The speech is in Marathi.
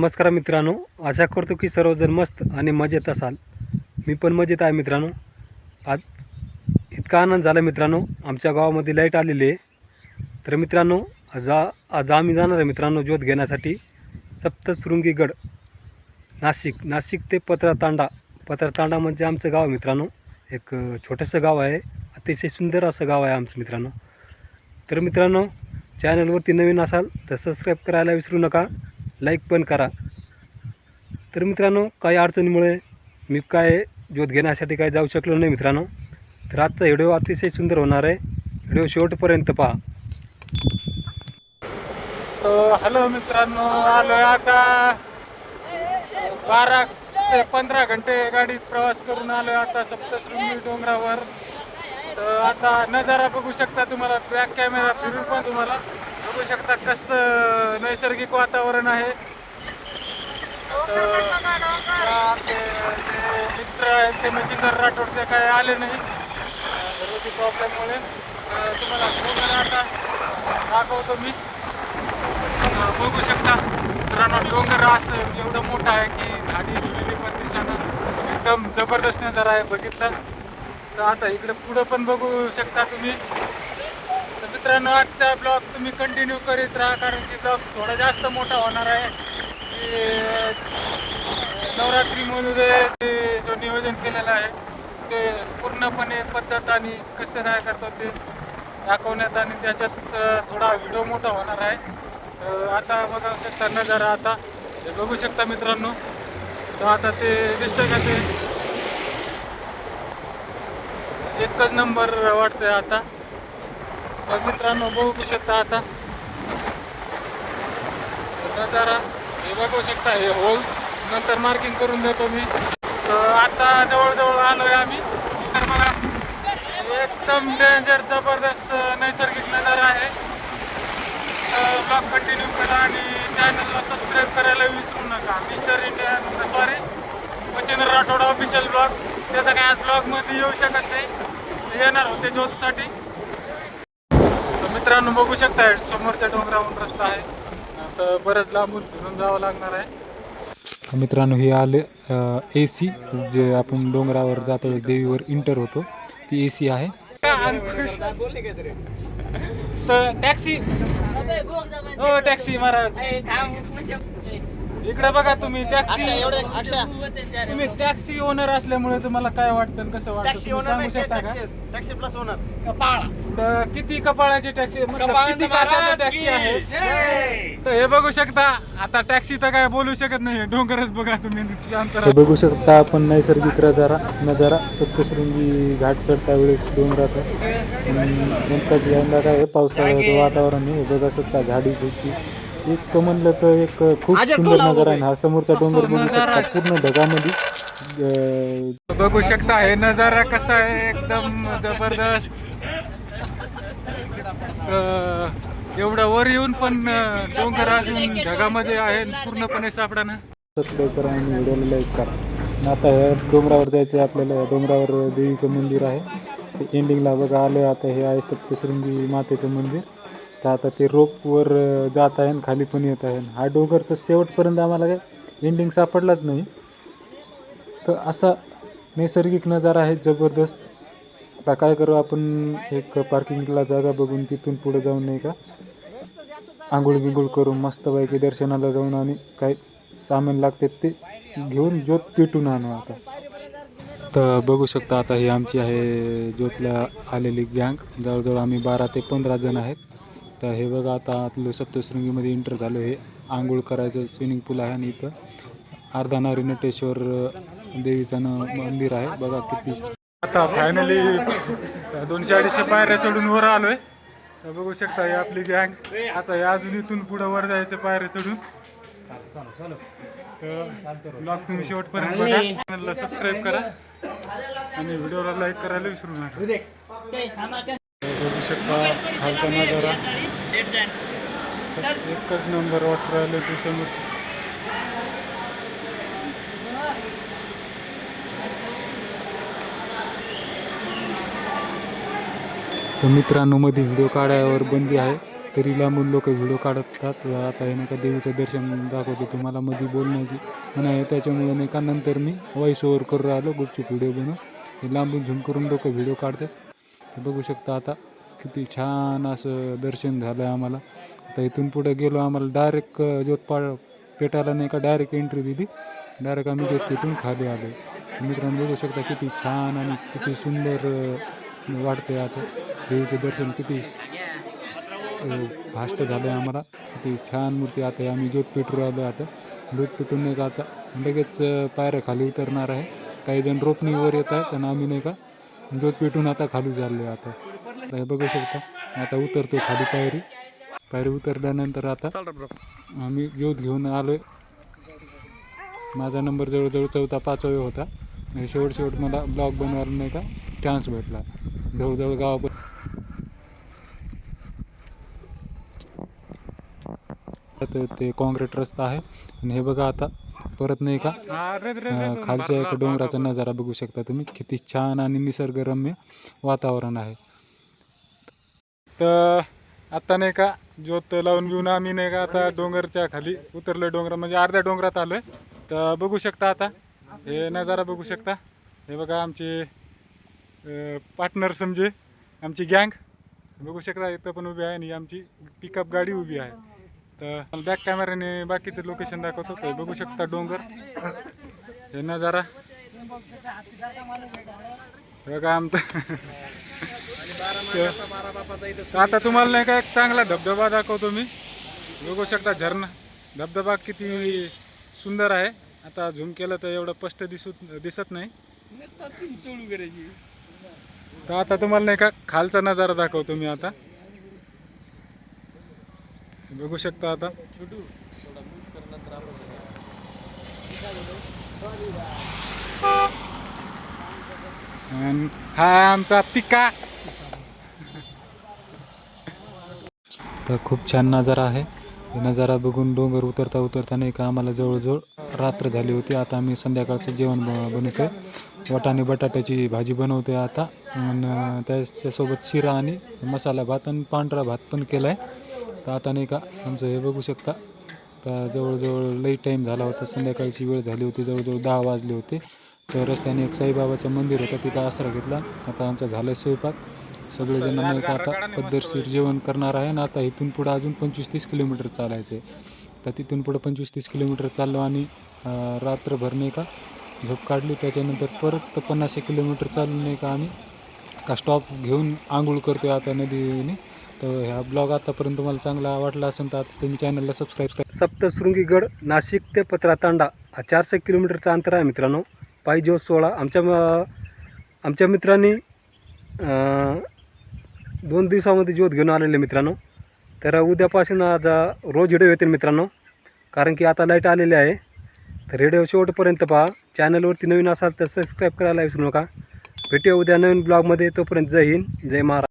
नमस्कार मित्रांनो आशा करतो की सर्वजण मस्त आणि मजेत असाल. मी पण मजेत आहे मित्रांनो. आज इतका आनंद झाला मित्रांनो आमच्या गावामध्ये लाइट आलेली आहे. तर मित्रांनो आज आज आम्ही जाणार आहे मित्रांनो ज्योत घेण्यासाठी सप्तशृंगीगड नाशिक. नाशिक ते पत्रातांडा. पत्रातांडा म्हणजे आमचं गाव आहे मित्रांनो. एक छोटंसं गाव आहे. अतिशय सुंदर असं गाव आहे आमचं मित्रांनो. तर मित्रांनो चॅनलवरती नवीन असाल तर सबस्क्राईब करायला विसरू नका. लाईक पण करा. तर मित्रांनो काही अडचणीमुळे मी काय ज्योत घेण्यासाठी काय जाऊ शकलो नाही मित्रांनो. तर आजचा व्हिडिओ अतिशय सुंदर होणार आहे. व्हिडिओ शेवटपर्यंत पहा. हॅलो मित्रांनो आलोय आता. बारा ते पंधरा घंटे गाडीत प्रवास करून आलोय आता सप्तशृंगी डोंगरावर. तर आता नजारा बघू शकता तुम्हाला बॅक कॅमेरा फिरून पण तुम्हाला. बघू शकता कसं नैसर्गिक वातावरण आहे. तर मित्र आहेत ते म्हणजे मच्छिंदर राठोड ते काय आले नाही. घरगुती प्रॉब्लेममुळे तुम्हाला डोंगर आता. दाखवतो मी. बघू शकता मित्रांनो डोंगर असं एवढं मोठं आहे की झाडी झुलेली पण दिसाना एकदम जबरदस्त नजारा आहे बघितलं. तर आता इकडे पुढं पण बघू शकता तुम्ही. मित्रांनो आजचा ब्लॉग तुम्ही कंटिन्यू करीत राहा कारण की ब्लॉग थोडा जास्त मोठा होणार आहे. की नवरात्रीमध्ये ते जो नियोजन केलेलं आहे ते पूर्णपणे पद्धत आणि कसं काय करतात ते दाखवण्यात आणि त्याच्यात थोडा व्हिडिओ मोठा होणार आहे. आता बघा शकता नजारा आता. हे बघू शकता मित्रांनो. तर आता ते दिसतं का ते? एकच नंबर वाटतंय आता. मग मित्रांनो बघू शकता आता. नजारा हे बघू शकता हे होल नंतर मार्किंग करून देतो मी. तर आता जवळजवळ आलोय आम्ही. तर बघा एकदम डेंजर जबरदस्त नैसर्गिक नजारा आहे. ब्लॉग कंटिन्यू करा आणि चॅनलला सबस्क्राईब करायला विसरू नका. Mister India sorry Machhindra Rathod official blog त्याचा काय आज ब्लॉगमध्ये येऊ शकत नाही. येणार होते ज्योतसाठी मित्रांनो बघू शकता समोरच्या डोंगरावरून रस्ता आहे. तर बरंच लांबून फिरून जावं लागणार आहे. मित्रांनो हे आले ए सी जे आपण डोंगरावर जातो देवीवर इंटर होतो ती ए सी आहे. तर टॅक्सी हो टॅक्सी महाराज. इकडे बघा तुम्ही टॅक्सी तुम्ही टॅक्सी ओनर असल्यामुळे तुम्हाला काय वाटतं आणि कसं वाटतं? तुम्ही सांगू शकता का? टॅक्सी प्लस होणार तर किती कपाळाची टॅक्सी मतलब किती काचाची टॅक्सी आहे? तर हे बघू शकता आता टॅक्सी तर काय बोलू शकत नाही डोंगरच बघा तुम्ही अंतर हे बघू शकता आपण नैसर्गिक नजारा नजारा सप्तशृंगी घाट चढता वेळेस डोंगराचा. नंतर यंदा काय आहे, पावसाळ्याचं वातावरण आहे. हे बघा शकता झाडी झुडपी एक तर म्हणलं तर एक खूप सुंदर नजारा आहे हा समोरचा डोंगर बघू शकता पूर्ण ढगामध्ये. बघू शकता हे नजारा कसा आहे. एकदम जबरदस्त. अं, एवढं वर येऊन पण डोंगर अजून ढगामध्ये आहे पूर्णपणे सापडाना. आणि व्हिडिओला लाईक करा. आणि आता ह्या डोंगरावर जायचं आहे आपल्याला. डोंगरावर देवीचं मंदिर आहे. ते एंडिंगला बघा आलं आता हे आहे सप्तशृंगी मातेचं मंदिर. तर आता ते रोपवर जात आहे आणि खाली पण येत आहे. हा डोंगरचं शेवटपर्यंत आम्हाला काय एंडिंग सापडलाच नाही. तर असा नैसर्गिक नजारा आहे जबरदस्त. आता काय करू आपण एक पार्किंगला जागा बघून तिथून पुढे जाऊन नाही का? आंघोळ बिंघोळ करून मस्तपैकी दर्शनाला जाऊन आणि काय सामान लागते ते घेऊन ज्योत पेटून आणू आता. तर बघू शकता आता ही आमची आहे ज्योतला आलेली गँग जवळजवळ आम्ही बारा ते पंधरा जण आहेत. तर हे बघा आता आतलं सप्तशृंगीमध्ये एंटर झालो हे आंघोळ करायचं स्विमिंग पूल आहे आणि इथं. अर्धानारी नटेश्वर देवीचं मंदिर आहे. बघा किती आता फायनली दोनशे अडीचशे पायऱ्या चढून वर आलोय. बघू शकता ही आपली गँग आता हे अजून इथून पुढे वर जायचं पायऱ्या चढून. ब्लॉग तुम्ही शेवटपर्यंत बघा. चॅनलला सबस्क्राईब करा. आणि व्हिडिओला लाईक करायला विसरू नका. बघू शकता खालचा नजारा. एकच नंबर वाट राहिले ते समोर. तर मित्रांनो मध्ये व्हिडिओ काढायवर बंदी आहे. तरी लांबून लोक व्हिडिओ काढतात. आता हे नाही का देवीचं दर्शन दाखवतो तुम्हाला मध्ये बोलण्याची. म्हणा त्याच्यामुळे नाही का नंतर मी वॉइस ओव्हर करून राहिलो गुपचूप व्हिडिओ बनवून हे लांबून झूम करून लोक व्हिडिओ काढतात. बघू शकता आता. किती छान असं दर्शन झालं आहे आम्हाला. आता इथून पुढे गेलो आम्हाला डायरेक्ट जोतपाळ पेटायला नाही का डायरेक्ट एंट्री दिली. डायरेक्ट आम्ही ज्योत खाली आलो. मित्रांनो बघू शकता किती छान आणि किती सुंदर वाटते आता. देवीचं दर्शन किती फास्ट झालं आहे आम्हाला. किती छान मूर्ती आता आहे. आम्ही ज्योत आलो आता. ज्योतपेठून नाही का आता लगेच पायऱ्या खाली उतरणार आहे. काही जण रोपणीवर येत आहेत आणि आम्ही नाही का जोत पेटून आता खाली चाललो आहे आता. हे बघू शकता. आता उतरतो खाली पायरी. पायरी उतरल्यानंतर आता आम्ही ज्योत घेऊन आलो माझा नंबर जवळजवळ चौथा पाचवा होता. आणि शेवट शेवट मला ब्लॉग बनवायला नाही का चान्स भेटला. जवळजवळ गावापर्यंत. तर ते कॉन्क्रीट रस्ता आहे. आणि हे बघा आता परत नाही का? खालच्या एक डोंगराचा नजारा बघू शकता तुम्ही. किती छान आणि निसर्गरम्य वातावरण आहे. तर आता नाही का ज्योत लावून घेऊन आम्ही नाही का आता डोंगरच्या खाली उतरलो डोंगर म्हणजे अर्ध्या डोंगरात आलोय. तर बघू शकता आता हे नजारा बघू शकता. हे बघा आमचे पार्टनर समजे आमची गँग बघू शकता इथं पण उभी आहे आणि आमची पिकअप गाडी उभी आहे. तर बॅक कॅमेऱ्याने बाकीचं लोकेशन दाखवतो. ते बघू शकता डोंगर. हे नजारा. बघा आमचं? आता तुम्हाला नाही का एक चांगला धबधबा दाखवतो मी. बघू शकता झरणा धबधबा किती सुंदर आहे. आता झूम केलं तर एवढं स्पष्ट दिसू दिसत नाही. तर आता तुम्हाला नाही का खालचा नजारा दाखवतो मी आता. बघू शकता आता. आणि हा आमचा पिका. तर खूप छान नजारा आहे. नजारा बघून डोंगर उतरता उतरता नाही का आम्हाला जवळजवळ रात्र झाली होती. आता आम्ही संध्याकाळचं जेवण ब बनवतो वाटाणे बटाट्याची भाजी बनवते आता. आणि त्याच्यासोबत शिरा आणि मसाला भात आणि पांढरा भात पण केला आहे तर आता नाही का आमचं हे बघू शकता. तर जवळजवळ लई टाईम झाला होता. संध्याकाळची वेळ झाली होती. जवळजवळ दहा वाजले होते. तर रस्त्याने एक साईबाबाचं मंदिर होतं तिथं आसरा घेतला. आता आमचा झाला स्वयंपाक. सगळेजण नाही का आता पद्धतशीर जेवण करणार आहे आणि आता इथून पुढं अजून पंचवीस तीस किलोमीटर चालायचं आहे. तर तिथून पुढं पंचवीस तीस किलोमीटर चाललो आणि अं, रात्रभर नाही का झोप काढली. त्याच्यानंतर परत पन्नास एक किलोमीटर चालून नाही का आम्ही का स्टॉप घेऊन आंघोळ करतोय आता नदीने. तर ह्या ब्लॉग आतापर्यंत तुम्हाला चांगला वाटला असेल तर आता तुम्ही चॅनलला सबस्क्राईब करा. सप्तशृंगीगड नाशिक ते पत्रातांडा हा चारशे किलोमीटरचा अंतर आहे मित्रांनो. पायी दिवस सोहळा आमच्या म- आमच्या मित्रांनी दोन दिवसामध्ये ज्योत घेऊन आलेले मित्रांनो. तर उद्यापासून आज रोज व्हिडिओ येतील मित्रांनो. कारण की आता लाइट आलेली आहे. तर व्हिडिओ शेवटपर्यंत पहा. चॅनलवरती नवीन असाल तर सबस्क्राईब करायला विसरू नका. भेटूया उद्या नवीन ब्लॉगमध्ये तोपर्यंत जय हिंद जय महाराज